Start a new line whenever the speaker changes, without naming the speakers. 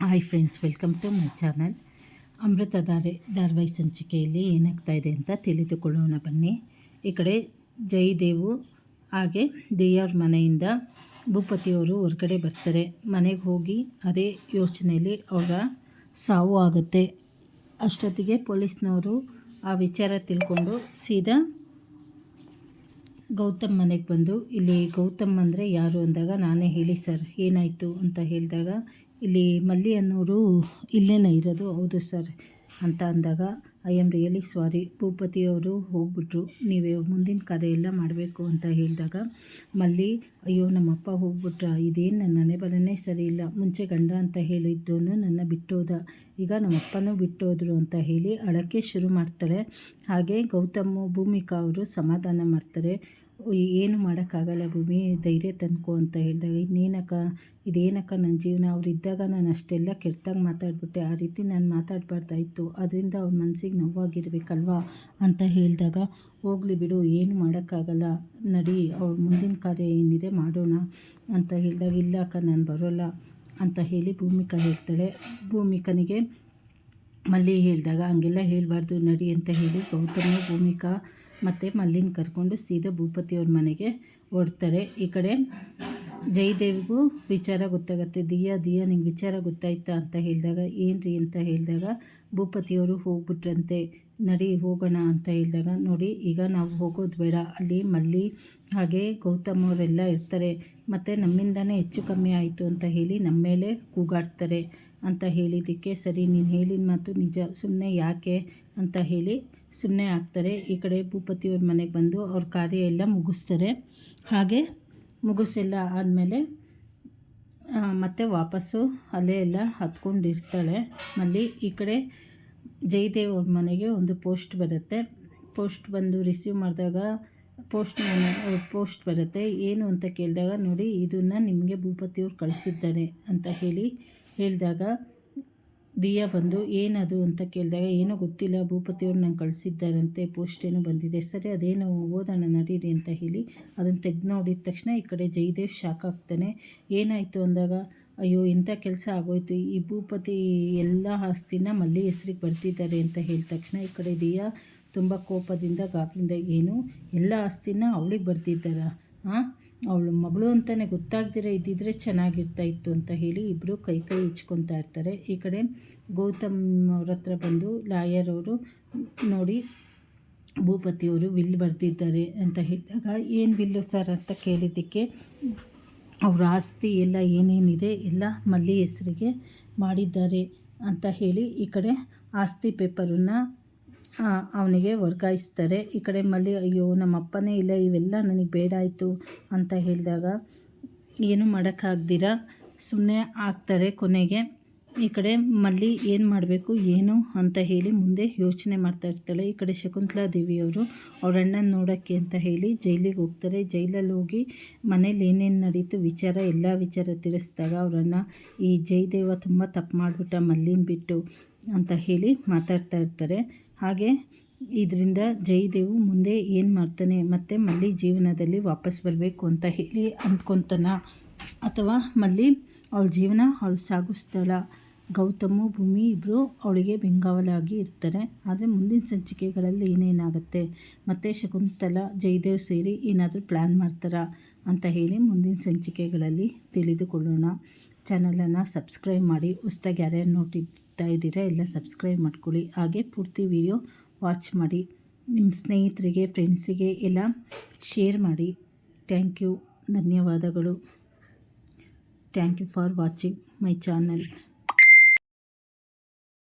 Hi friends welcome to my channel Amruthadhare ಧಾರವಾಹಿ ಸಂಚಿಕೆಯಲ್ಲಿ ಏನಾಗ್ತಾ ಇದೆ ಅಂತ ತಿಳಿದುಕೊಳ್ಳೋಣ ಬನ್ನಿ. ಈ ಕಡೆ ಜಯದೇವು ಹಾಗೆ ದೇಯವ್ರ ಮನೆಯಿಂದ ಭೂಪತಿಯವರು ಹೊರಗಡೆ ಬರ್ತಾರೆ. ಮನೆಗೆ ಹೋಗಿ ಅದೇ ಯೋಚನೆಯಲ್ಲಿ ಅವರ ಸಾವು ಆಗುತ್ತೆ. ಅಷ್ಟೊತ್ತಿಗೆ ಪೊಲೀಸ್ನವರು ಆ ವಿಚಾರ ತಿಳ್ಕೊಂಡು ಸೀದಾ ಗೌತಮ್ ಮನೆಗೆ ಬಂದು, ಇಲ್ಲಿ ಗೌತಮ್ ಅಂದರೆ ಯಾರು? ಅಂದಾಗ, ನಾನೇ ಹೇಳಿ ಸರ್, ಏನಾಯಿತು? ಅಂತ ಹೇಳಿದಾಗ ಇಲ್ಲಿ ಮಲ್ಲಿ ಅನ್ನೋರು ಇಲ್ಲೇನೇ ಇರೋದು. ಹೌದು ಸರ್. ಅಂತ ಅಂದಾಗ, ಐ ಆಮ್ ರಿಯಲಿ ಸಾರಿ ಭೂಪತಿಯವರು ಹೋಗ್ಬಿಟ್ರು. ನೀವೇ ಮುಂದಿನ ಕಾರ್ಯ ಎಲ್ಲ ಮಾಡಬೇಕು ಅಂತ ಹೇಳಿದಾಗ, ಮಲ್ಲಿ, ಅಯ್ಯೋ, ನಮ್ಮಪ್ಪ ಹೋಗ್ಬಿಟ್ರ. ಇದೇನು ನನ್ನ ಹಣೆ ಸರಿ ಇಲ್ಲ. ಮುಂಚೆ ಗಂಡ ಅಂತ ಹೇಳಿದ್ದೋನು ನನ್ನ ಬಿಟ್ಟೋದ. ಈಗ ನಮ್ಮಪ್ಪನೂ ಬಿಟ್ಟೋದ್ರು ಅಂತ ಹೇಳಿ ಅಳಕ್ಕೆ ಶುರು ಮಾಡ್ತಾಳೆ. ಹಾಗೆ ಗೌತಮ್ ಭೂಮಿಕಾ ಅವರು ಸಮಾಧಾನ ಮಾಡ್ತಾರೆ. ಏನು ಮಾಡೋಕ್ಕಾಗಲ್ಲ, ಭೂಮಿ ಧೈರ್ಯ ತಂದ್ಕೊ ಅಂತ ಹೇಳಿದಾಗ, ಇನ್ನೇನಕ್ಕ, ಇದೇನಕ್ಕ ನನ್ನ ಜೀವನ? ಅವ್ರು ಇದ್ದಾಗ ನಾನು ಅಷ್ಟೆಲ್ಲ ಕೆಟ್ಟದಾಗಿ ಮಾತಾಡಿಬಿಟ್ಟೆ. ಆ ರೀತಿ ನಾನು ಮಾತಾಡಬಾರ್ದಾಯ್ತು. ಅದರಿಂದ ಅವ್ರ ಮನಸ್ಸಿಗೆ ನೋವಾಗಿರ್ಬೇಕಲ್ವಾ? ಅಂತ ಹೇಳಿದಾಗ, ಹೋಗಲಿ ಬಿಡು, ಏನು ಮಾಡೋಕ್ಕಾಗಲ್ಲ. ನಡಿ, ಅವ್ರ ಮುಂದಿನ ಕಾರ್ಯ ಏನಿದೆ ಮಾಡೋಣ ಅಂತ ಹೇಳಿದಾಗ ಇಲ್ಲ ಅಕ್ಕ ನಾನು ಬರೋಲ್ಲ ಅಂತ ಹೇಳಿ ಭೂಮಿಕಾ ಹೇಳ್ತಾಳೆ. ಭೂಮಿಕನಿಗೆ ಮಲ್ಲಿ ಹೇಳಿದಾಗ, ಹಂಗೆಲ್ಲ ಹೇಳಬಾರ್ದು ನಡಿ ಅಂತ ಹೇಳಿ ಗೌತಮ ಭೂಮಿಕಾ ಮತ್ತು ಮಲ್ಲಿನ ಕರ್ಕೊಂಡು ಸೀದಾ ಭೂಪತಿಯವ್ರ ಮನೆಗೆ ಓಡ್ತಾರೆ ಈ ಕಡೆ ಜಯದೇವ್ಗೂ ವಿಚಾರ ಗೊತ್ತಾಗತ್ತೆ, ದಿಯಾ ದಿಯಾ, ನಿಂಗೆ ವಿಚಾರ ಗೊತ್ತಾಯ್ತಾ? ಅಂತ ಹೇಳಿದಾಗ ಏನು ರೀ ಅಂತ ಹೇಳಿದಾಗ, ಭೂಪತಿಯವರು ಹೋಗ್ಬಿಟ್ರಂತೆ, ನಡಿ ಹೋಗೋಣ ಅಂತ ಹೇಳಿದಾಗ, ನೋಡಿ, ಈಗ ನಾವು ಹೋಗೋದು ಬೇಡ. ಅಲ್ಲಿ ಮಲ್ಲಿ, ಹಾಗೆ ಗೌತಮ್ ಅವರೆಲ್ಲ ಇರ್ತಾರೆ, ಮತ್ತು ನಮ್ಮಿಂದನೇ ಹೆಚ್ಚು ಕಮ್ಮಿ ಆಯಿತು ಅಂತ ಹೇಳಿ ನಮ್ಮ ಮೇಲೆ ಕೂಗಾಡ್ತಾರೆ ಅಂತ ಹೇಳಿದ್ದಕ್ಕೆ, ಸರಿ, ನೀನು ಹೇಳಿದ ಮಾತು ನಿಜ ಸುಮ್ಮನೆ ಯಾಕೆ? ಅಂತ ಹೇಳಿ ಸುಮ್ಮನೆ ಆಗ್ತಾರೆ. ಈ ಕಡೆ ಭೂಪತಿಯವ್ರ ಮನೆಗೆ ಬಂದು ಅವ್ರ ಕಾರ್ಯ ಎಲ್ಲ ಮುಗಿಸ್ತಾರೆ. ಹಾಗೆ ಮುಗಿಸೆಲ್ಲ ಆದಮೇಲೆ ಮತ್ತೆ ವಾಪಸ್ಸು ಅಲ್ಲೇ ಎಲ್ಲ ಹತ್ಕೊಂಡಿರ್ತಾಳೆ. ಮಲ್ಲಿ ಈ ಕಡೆ ಜಯದೇವ್ ಅವ್ರ ಮನೆಗೆ ಒಂದು ಪೋಸ್ಟ್ ಬರುತ್ತೆ. ಪೋಸ್ಟ್ ಬಂದು ರಿಸೀವ್ ಮಾಡಿದಾಗ ಪೋಸ್ಟ್ ಪೋಸ್ಟ್ ಬರುತ್ತೆ. ಏನು ಅಂತ ಕೇಳಿದಾಗ, ನೋಡಿ, ಇದನ್ನು ನಿಮಗೆ ಭೂಪತಿಯವ್ರು ಕಳಿಸಿದ್ದಾರೆ ಅಂತ ಹೇಳಿ ಹೇಳಿದಾಗ ದಿಯಾ ಬಂದು, ಏನದು? ಅಂತ ಕೇಳಿದಾಗ, ಏನೋ ಗೊತ್ತಿಲ್ಲ, ಭೂಪತಿಯವ್ರು ನಂಗೆ ಕಳಿಸಿದ್ದಾರಂತೆ ಪೋಸ್ಟ್ ಏನೋ ಬಂದಿದೆ. ಸರಿ, ಅದೇನು ಓದೋಣ, ನಡೀರಿ, ಅಂತ ಹೇಳಿ ಅದನ್ನು ತೆಗೆದು ನೋಡಿದ ತಕ್ಷಣ ಈ ಕಡೆ ಜಯದೇವ್ ಶಾಕ್ ಆಗ್ತಾನೆ. ಏನಾಯಿತು? ಅಂದಾಗ, ಅಯ್ಯೋ, ಇಂಥ ಕೆಲಸ ಆಗೋಯ್ತು. ಈ ಭೂಪತಿ ಎಲ್ಲ ಆಸ್ತಿನ ಮಲ್ಲಿ ಹೆಸ್ರಿಗೆ ಬರ್ತಿದ್ದಾರೆ, ಅಂತ ಹೇಳಿದ ತಕ್ಷಣ ಈ ಕಡೆ ದಿಯಾ ತುಂಬ ಕೋಪದಿಂದ ಗಾಬರಿಂದ ಏನು? ಎಲ್ಲ ಆಸ್ತಿನ ಅವಳಿಗೆ ಬರ್ತಿದ್ದಾರ? ಹಾಂ ಅವಳು ಮಗಳು ಅಂತಲೇ ಗೊತ್ತಾಗ್ದಿರ ಇದ್ದಿದ್ರೆ ಚೆನ್ನಾಗಿರ್ತಾ ಇತ್ತು ಅಂತ ಹೇಳಿ ಇಬ್ಬರು ಕೈ ಕೈ ಇಚ್ಕೊತಾ ಇರ್ತಾರೆ. ಈ ಕಡೆ ಗೌತಮ್ ಅವ್ರ ಹತ್ರ ಬಂದು ಲಾಯರ್ ಅವರು ನೋಡಿ ಭೂಪತಿಯವರು ವಿಲ್ ಬರೆದಿದ್ದಾರೆ ಅಂತ ಹೇಳಿದಾಗ, ಏನು ವಿಲ್ಲು ಸರ್ ಅಂತ ಕೇಳಿದ್ದಕ್ಕೆ ಅವ್ರ ಆಸ್ತಿ ಎಲ್ಲ ಏನೇನಿದೆ ಎಲ್ಲ ಮಲ್ಲಿ ಹೆಸರಿಗೆ ಮಾಡಿದ್ದಾರೆ ಅಂತ ಹೇಳಿ ಈ ಕಡೆ ಆಸ್ತಿ ಪೇಪರನ್ನು ಅವನಿಗೆ ವರ್ಗಾಯಿಸ್ತಾರೆ. ಈ ಕಡೆ ಮಲ್ಲಿ, ಅಯ್ಯೋ ನಮ್ಮ ಅಪ್ಪನೇ ಇಲ್ಲ, ಇವೆಲ್ಲ ನನಗೆ ಬೇಡ ಆಯಿತು ಅಂತ ಹೇಳಿದಾಗ, ಏನು ಮಾಡೋಕ್ಕಾಗ್ದಿರ? ಸುಮ್ಮನೆ ಆಗ್ತಾರೆ ಕೊನೆಗೆ. ಈ ಕಡೆ ಮಲ್ಲಿ, ಏನು ಮಾಡಬೇಕು, ಏನು? ಅಂತ ಹೇಳಿ ಮುಂದೆ ಯೋಚನೆ ಮಾಡ್ತಾ ಇರ್ತಾಳೆ. ಈ ಕಡೆ ಶಕುಂತಲಾ ದೇವಿಯವರು, ಅವ್ರ ನೋಡೋಕ್ಕೆ ಅಂತ ಹೇಳಿ ಜೈಲಿಗೆ ಹೋಗ್ತಾರೆ. ಜೈಲಲ್ಲಿ ಹೋಗಿ ಮನೇಲಿ ಏನೇನು ನಡೀತು, ವಿಚಾರ, ಎಲ್ಲ ವಿಚಾರ ತಿಳಿಸಿದಾಗ ಅವರನ್ನ ಈ ಜಯದೇವ ತುಂಬ ತಪ್ಪು ಮಾಡಿಬಿಟ್ಟ ಮಲ್ಲಿನ ಬಿಟ್ಟು ಅಂತ ಹೇಳಿ ಮಾತಾಡ್ತಾ ಇರ್ತಾರೆ. ಹಾಗೆ ಇದರಿಂದ ಜಯದೇವು ಮುಂದೆ ಏನು ಮಾಡ್ತಾನೆ ಮತ್ತು ಮಲ್ಲಿ ಜೀವನದಲ್ಲಿ ವಾಪಸ್ ಬರಬೇಕು ಅಂತ ಹೇಳಿ ಅಂದ್ಕೊತಾನ. ಅಥವಾ ಮಲ್ಲಿ ಅವಳ ಜೀವನ, ಅವಳು ಸಾಗಿಸ್ತಾಳ ಗೌತಮು, ಭೂಮಿ ಇಬ್ಬರು ಅವಳಿಗೆ ಬೆಂಗಾವಲಾಗಿ ಇರ್ತಾರೆ. ಆದರೆ ಮುಂದಿನ ಸಂಚಿಕೆಗಳಲ್ಲಿ ಏನೇನಾಗುತ್ತೆ? ಮತ್ತು ಶಕುಂತಲ, ಜಯದೇವ್ ಸೇರಿ ಏನಾದರೂ ಪ್ಲ್ಯಾನ್ ಮಾಡ್ತಾರಾ ಅಂತ ಹೇಳಿ ಮುಂದಿನ ಸಂಚಿಕೆಗಳಲ್ಲಿ ತಿಳಿದುಕೊಳ್ಳೋಣ. ಚಾನಲನ್ನು ಸಬ್ಸ್ಕ್ರೈಬ್ ಮಾಡಿ ಹೊಸ್ದಾಗಿ ಯಾರ್ಯಾರು ನೋಡ್ತಾ ಇದ್ದೀರಾ, ಎಲ್ಲ ಸಬ್ಸ್ಕ್ರೈಬ್ ಮಾಡ್ಕೊಳ್ಳಿ. ಹಾಗೆ ಪೂರ್ತಿ ವಿಡಿಯೋ ವಾಚ್ ಮಾಡಿ ನಿಮ್ಮ ಸ್ನೇಹಿತರಿಗೆ ಫ್ರೆಂಡ್ಸಿಗೆ ಎಲ್ಲ ಶೇರ್ ಮಾಡಿ. ಥ್ಯಾಂಕ್ ಯು ಧನ್ಯವಾದಗಳು. Thank you for watching my channel